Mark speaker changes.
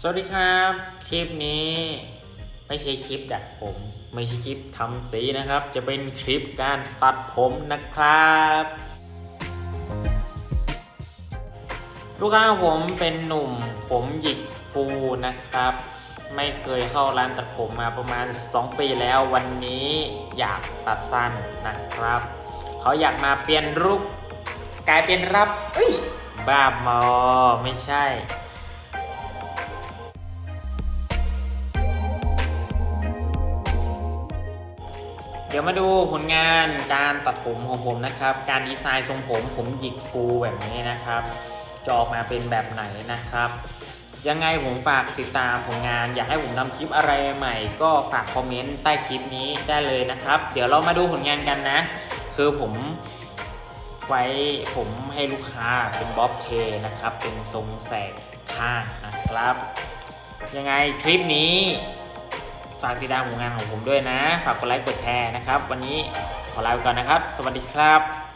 Speaker 1: สวัสดีครับ คลิปนี้ไม่ใช่คลิปดัดผม ไม่ใช่คลิปทำสีนะครับ จะเป็นคลิปการตัดผมนะครับ ลูกค้าผมเป็นหนุ่มผมหยิกฟูนะครับ ไม่เคยเข้าร้านตัดผมมาประมาณ 2 ปีแล้ววันนี้อยากตัดสั้นนะครับ เขาอยากมาเปลี่ยนรูป กลายเป็นรับ เอ้ย บ้าบอไม่ใช่ ดี๋ยวมาดูผลงานการตัดผมของผมนะครับ การดีไซน์ทรงผมผมหยิกฟูแบบนี้นะครับ จะออกมาเป็นแบบไหนนะครับ ยังไงผมฝากติดตามผลงาน อยากให้ผมทำคลิปอะไรใหม่ ก็ฝากคอมเมนต์ใต้คลิปนี้ได้เลยนะครับ เดี๋ยวเรามาดูผลงานกันนะ คือผมไว้ผมให้ลูกค้าเป็นบ๊อบเทนะครับ เป็นทรงแสกข้างนะครับ ยังไงคลิปนี้ากติดตามผลงานของผมด้วยนะ ฝากกดไลค์กดแชร์นะครับ วันนี้ขอลาไปก่อนนะครับ สวัสดีครับ